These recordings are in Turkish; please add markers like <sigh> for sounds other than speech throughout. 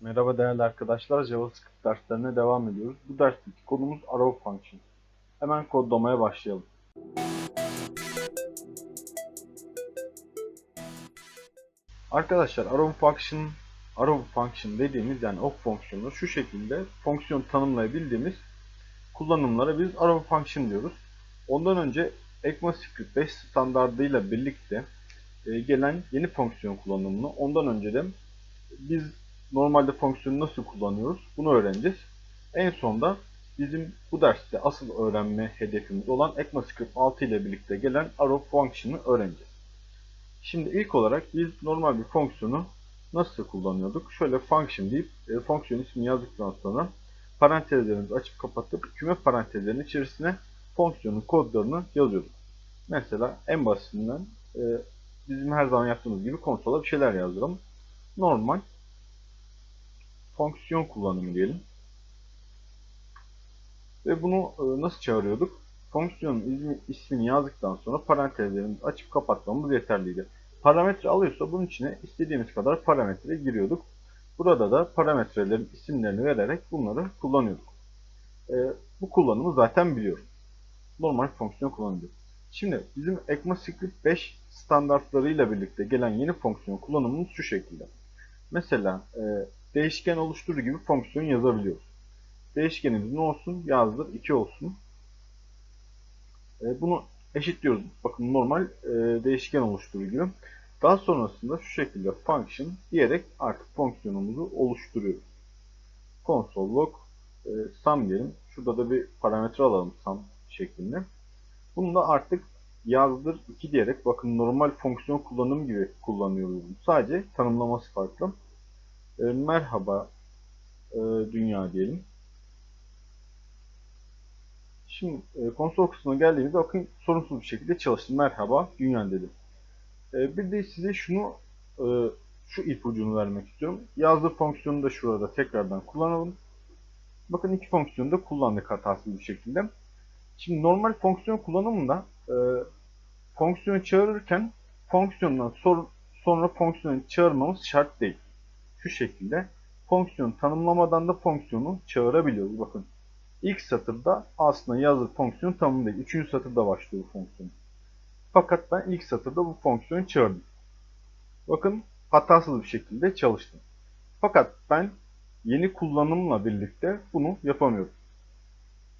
Merhaba değerli arkadaşlar, JavaScript derslerine devam ediyoruz. Bu dersteki konumuz arrow function. Hemen kodlamaya başlayalım. Arkadaşlar arrow function, arrow function dediğimiz yani ok fonksiyonu şu şekilde fonksiyon tanımlayabildiğimiz kullanımlara biz arrow function diyoruz. Ondan önce ECMAScript 5 standardıyla birlikte e, gelen yeni fonksiyon kullanımını ondan önce de biz normalde fonksiyonu nasıl kullanıyoruz bunu öğreneceğiz. En sonda bizim bu derste asıl öğrenme hedefimiz olan ECMAScript 6 ile birlikte gelen arrow function'ı öğreneceğiz. Şimdi ilk olarak biz normal bir fonksiyonu nasıl kullanıyorduk? Şöyle function deyip e, fonksiyon ismini yazdıktan sonra parantezlerimizi açıp kapatıp küme parantezlerinin içerisine fonksiyonun kodlarını yazıyorduk. Mesela en basitinden e, bizim her zaman yaptığımız gibi konsola bir şeyler yazdıralım. Normal fonksiyon kullanımı diyelim. Ve bunu e, nasıl çağırıyorduk? Fonksiyonun ismi, ismini yazdıktan sonra parantezlerimizi açıp kapatmamız yeterliydi. Parametre alıyorsa bunun içine istediğimiz kadar parametre giriyorduk. Burada da parametrelerin isimlerini vererek bunları kullanıyorduk. E, bu kullanımı zaten biliyoruz. Normal fonksiyon kullanıyoruz. Şimdi bizim ECMAScript 5 standartlarıyla birlikte gelen yeni fonksiyon kullanımımız şu şekilde. Mesela e, değişken oluşturur gibi fonksiyon yazabiliyoruz. Değişkenimiz ne olsun? Yazdır 2 olsun. E, bunu eşitliyoruz. Bakın normal e, değişken oluşturur gibi. Daha sonrasında şu şekilde function diyerek artık fonksiyonumuzu oluşturuyoruz. Console log e, sum diyelim. Şurada da bir parametre alalım sum şeklinde. Bunu da artık yazdır 2 diyerek bakın normal fonksiyon kullanım gibi kullanıyoruz. Sadece tanımlaması farklı. E, merhaba e, dünya diyelim. Şimdi e, konsol kısmına geldiğimizde bakın sorunsuz bir şekilde çalıştı. Merhaba dünya dedim. E, bir de size şunu e, şu ipucunu vermek istiyorum. Yazdır fonksiyonu da şurada tekrardan kullanalım. Bakın iki fonksiyonu da kullandık hatasız bir şekilde. Şimdi normal fonksiyon kullanımında e, fonksiyonu çağırırken fonksiyondan sor, sonra fonksiyonu çağırmamız şart değil. Şu şekilde fonksiyon tanımlamadan da fonksiyonu çağırabiliyoruz. Bakın ilk satırda aslında yazılı fonksiyon tanımlı değil. Üçüncü satırda başlıyor fonksiyon. Fakat ben ilk satırda bu fonksiyonu çağırdım. Bakın hatasız bir şekilde çalıştım. Fakat ben yeni kullanımla birlikte bunu yapamıyorum.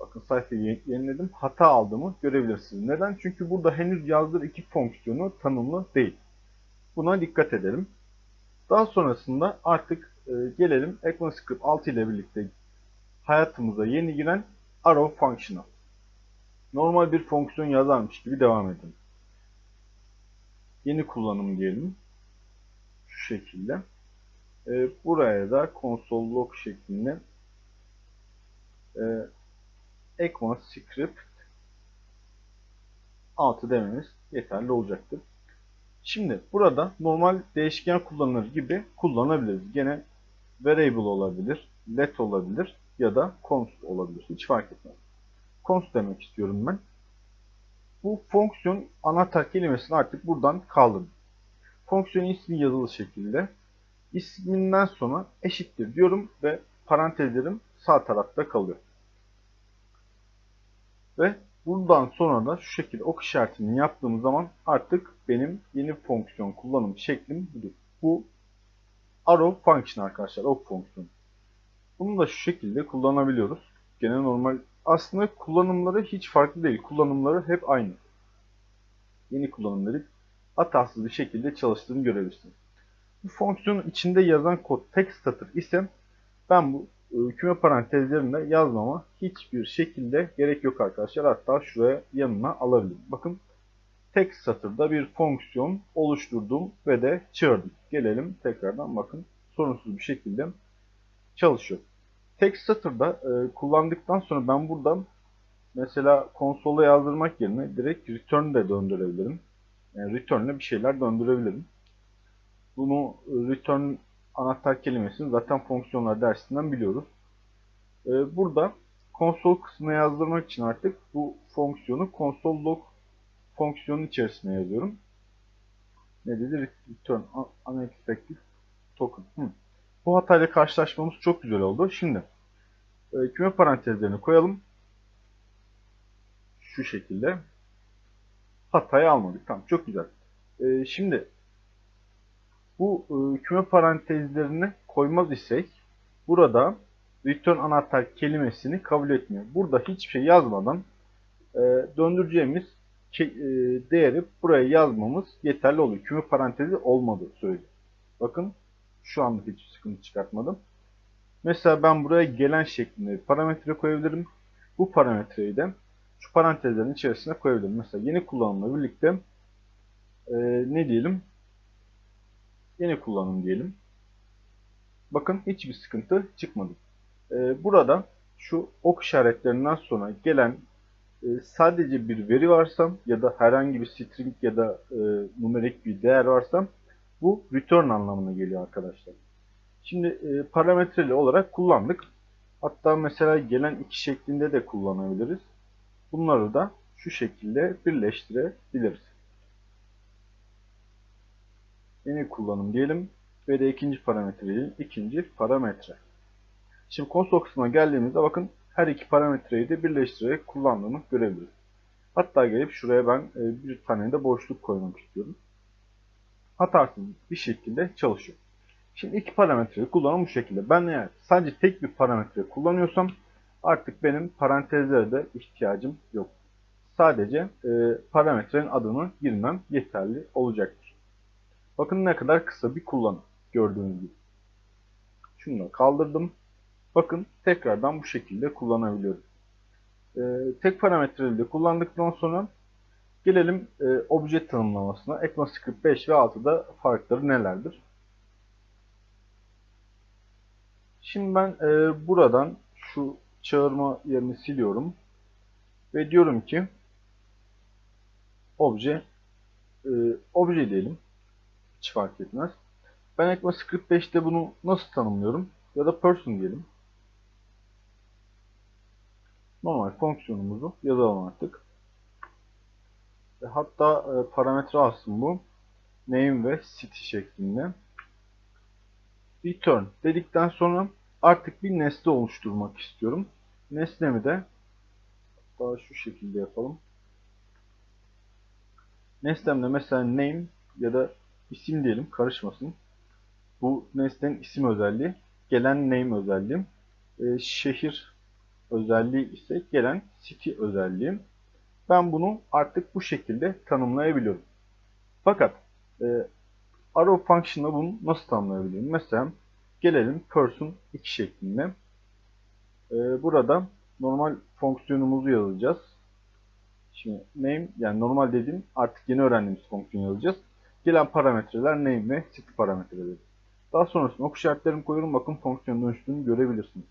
Bakın sayfayı yeniledim. Hata aldığımı görebilirsiniz. Neden? Çünkü burada henüz yazdır iki fonksiyonu tanımlı değil. Buna dikkat edelim. Daha sonrasında artık e, gelelim ECMAScript 6 ile birlikte hayatımıza yeni giren arrow function'a. Normal bir fonksiyon yazarmış gibi devam edelim. Yeni kullanım diyelim. Şu şekilde. E, buraya da console log şeklinde e, ECMAScript 6 dememiz yeterli olacaktır. Şimdi burada normal değişken kullanılır gibi kullanabiliriz. Gene variable olabilir, let olabilir ya da const olabilir. Hiç fark etmez. Const demek istiyorum ben. Bu fonksiyon anahtar kelimesini artık buradan kaldırdım. Fonksiyon ismi yazılı şekilde isminden sonra eşittir diyorum ve parantezlerim sağ tarafta kalıyor. Ve Bundan sonra da şu şekilde ok işaretini yaptığım zaman artık benim yeni fonksiyon kullanım şeklim budur. Bu arrow function arkadaşlar, ok fonksiyonu. Bunu da şu şekilde kullanabiliyoruz. Gene normal. Aslında kullanımları hiç farklı değil. Kullanımları hep aynı. Yeni kullanım dedik. Hatasız bir şekilde çalıştığını görebilirsiniz. Bu fonksiyonun içinde yazan kod tek satır ise ben bu küme parantezlerinde yazmama hiçbir şekilde gerek yok arkadaşlar. Hatta şuraya yanına alabilirim. Bakın tek satırda bir fonksiyon oluşturdum ve de çağırdım. Gelelim tekrardan bakın sorunsuz bir şekilde çalışıyor. Tek satırda e, kullandıktan sonra ben buradan mesela konsola yazdırmak yerine direkt return de döndürebilirim. Yani return bir şeyler döndürebilirim. Bunu return anahtar kelimesini zaten fonksiyonlar dersinden biliyoruz. Ee, burada konsol kısmına yazdırmak için artık bu fonksiyonu console log fonksiyonun içerisine yazıyorum. Ne dedi? Return unexpected token. Hı. Bu hatayla karşılaşmamız çok güzel oldu. Şimdi e, küme parantezlerini koyalım. Şu şekilde. Hatayı almadık. Tamam çok güzel. E, şimdi bu e, küme parantezlerini koymaz isek burada return anahtar kelimesini kabul etmiyor. Burada hiçbir şey yazmadan e, döndüreceğimiz e, değeri buraya yazmamız yeterli oluyor. Küme parantezi olmadığı söylüyor. Bakın şu anlık hiç sıkıntı çıkartmadım. Mesela ben buraya gelen şeklinde bir parametre koyabilirim. Bu parametreyi de şu parantezlerin içerisine koyabilirim. Mesela yeni kullanımla birlikte e, ne diyelim? Yeni kullanım diyelim. Bakın hiçbir sıkıntı çıkmadı. E, burada şu ok işaretlerinden sonra gelen e, sadece bir veri varsam ya da herhangi bir string ya da e, numerik bir değer varsam bu return anlamına geliyor arkadaşlar. Şimdi e, parametreli olarak kullandık. Hatta mesela gelen iki şeklinde de kullanabiliriz. Bunları da şu şekilde birleştirebiliriz. Yeni kullanım diyelim ve de ikinci parametre diyelim. İkinci parametre. Şimdi konsol kısmına geldiğimizde bakın her iki parametreyi de birleştirerek kullandığımı görebiliriz. Hatta gelip şuraya ben e, bir tane de boşluk koymak istiyorum. Hatasız bir şekilde çalışıyor. Şimdi iki parametreyi kullanım bu şekilde. Ben eğer sadece tek bir parametre kullanıyorsam artık benim parantezlere de ihtiyacım yok. Sadece e, parametrenin adını girmem yeterli olacaktır. Bakın ne kadar kısa bir kullanım gördüğünüz gibi. Şunu kaldırdım. Bakın tekrardan bu şekilde kullanabiliyorum. E, tek parametreleri de kullandıktan sonra gelelim e, obje tanımlamasına. ECMAScript 5 ve 6'da farkları nelerdir? Şimdi ben e, buradan şu çağırma yerini siliyorum. Ve diyorum ki obje e, obje diyelim. Hiç fark etmez. Ben ECMAScript 5'te bunu nasıl tanımlıyorum? Ya da person diyelim. Normal fonksiyonumuzu yazalım artık. E, hatta e, parametre alsın bu. Name ve city şeklinde. Return dedikten sonra artık bir nesne oluşturmak istiyorum. Nesnemi de daha şu şekilde yapalım. Nesnemde mesela name ya da isim diyelim karışmasın. Bu nesnenin isim özelliği, gelen name özelliğim. Ee, şehir özelliği ise gelen city özelliğim. Ben bunu artık bu şekilde tanımlayabiliyorum. Fakat e, arrow function'la bunu nasıl tanımlayabilirim? Mesela Gelelim person 2 şeklinde. Ee, burada normal fonksiyonumuzu yazacağız. Şimdi name yani normal dediğim artık yeni öğrendiğimiz fonksiyon yazacağız. Gelen parametreler name ve city parametreleri. Daha sonrasında ok işaretlerimi koyuyorum. Bakın fonksiyon dönüştüğünü görebilirsiniz.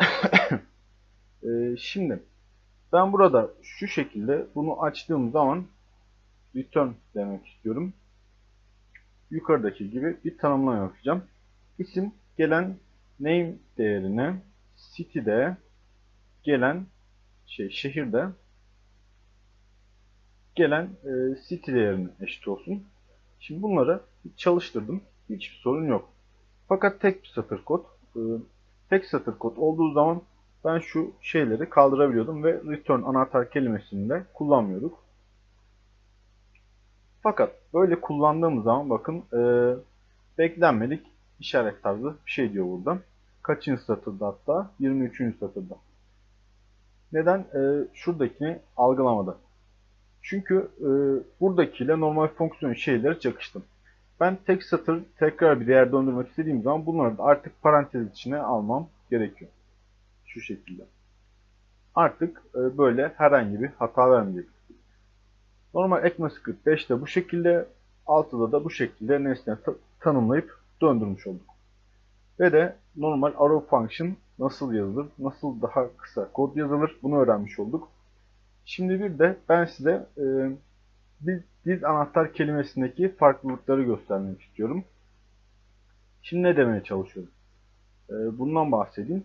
<coughs> ee, şimdi ben burada şu şekilde bunu açtığım zaman return demek istiyorum yukarıdaki gibi bir tanımlama yapacağım. İsim gelen name değerine city'de gelen şey şehirde gelen e, city eşit olsun. Şimdi bunları çalıştırdım. Hiçbir sorun yok. Fakat tek bir satır kod. E, tek satır kod olduğu zaman ben şu şeyleri kaldırabiliyordum ve return anahtar kelimesini de kullanmıyorduk. Fakat böyle kullandığımız zaman bakın e, beklenmedik işaret tarzı bir şey diyor burada. Kaçıncı satırda hatta? 23. satırda. Neden? E, şuradakini algılamadı. Çünkü e, buradakiyle normal fonksiyon şeyleri çakıştım. Ben tek satır tekrar bir değer döndürmek istediğim zaman bunları da artık parantez içine almam gerekiyor. Şu şekilde. Artık e, böyle herhangi bir hata vermeyecek. Normal ECMAScript 5'te bu şekilde, 6'da da bu şekilde nesne tanımlayıp döndürmüş olduk. Ve de normal arrow function nasıl yazılır, nasıl daha kısa kod yazılır bunu öğrenmiş olduk. Şimdi bir de ben size e, bir diz anahtar kelimesindeki farklılıkları göstermek istiyorum. Şimdi ne demeye çalışıyorum? E, bundan bahsedeyim.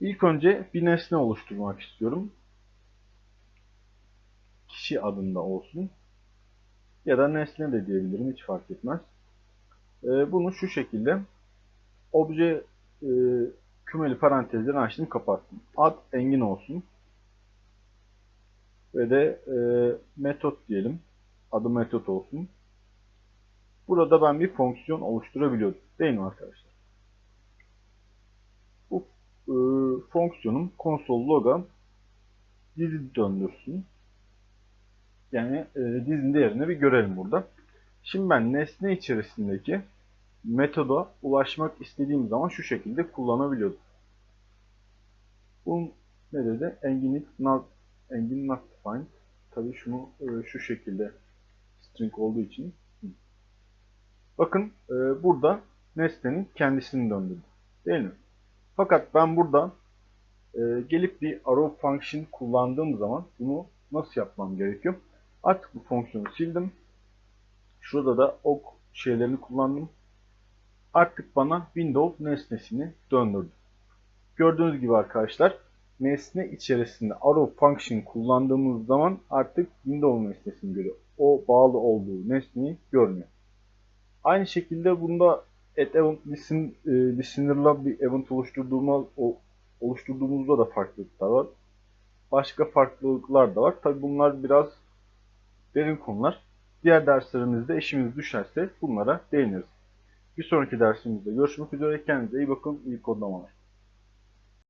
İlk önce bir nesne oluşturmak istiyorum kişi adında olsun. Ya da nesne de diyebilirim hiç fark etmez. E, bunu şu şekilde obje e, kümeli parantezleri açtım kapattım. Ad engin olsun. Ve de e, metot diyelim. Adı metot olsun. Burada ben bir fonksiyon oluşturabiliyordum. Değil mi arkadaşlar? Bu e, fonksiyonum console log'a dizi döndürsün. Yani e, dizinin değerini bir görelim burada. Şimdi ben nesne içerisindeki metoda ulaşmak istediğim zaman şu şekilde kullanabiliyordum. Bunun ne dedi? Engine not, engine not defined. Tabii şunu e, şu şekilde string olduğu için. Bakın e, burada nesnenin kendisini döndürdü. Değil mi? Fakat ben burada e, gelip bir arrow function kullandığım zaman bunu nasıl yapmam gerekiyor? Artık bu fonksiyonu sildim. Şurada da ok şeylerini kullandım. Artık bana window nesnesini döndürdü. Gördüğünüz gibi arkadaşlar nesne içerisinde arrow function kullandığımız zaman artık window nesnesini görüyor. O bağlı olduğu nesneyi görmüyor. Aynı şekilde bunda at event listen, e, listener'la bir event oluşturduğumuz, o, oluşturduğumuzda da farklılıklar var. Başka farklılıklar da var. Tabi bunlar biraz derin konular. Diğer derslerimizde işimiz düşerse bunlara değiniriz. Bir sonraki dersimizde görüşmek üzere. Kendinize iyi bakın. İyi kodlamalar.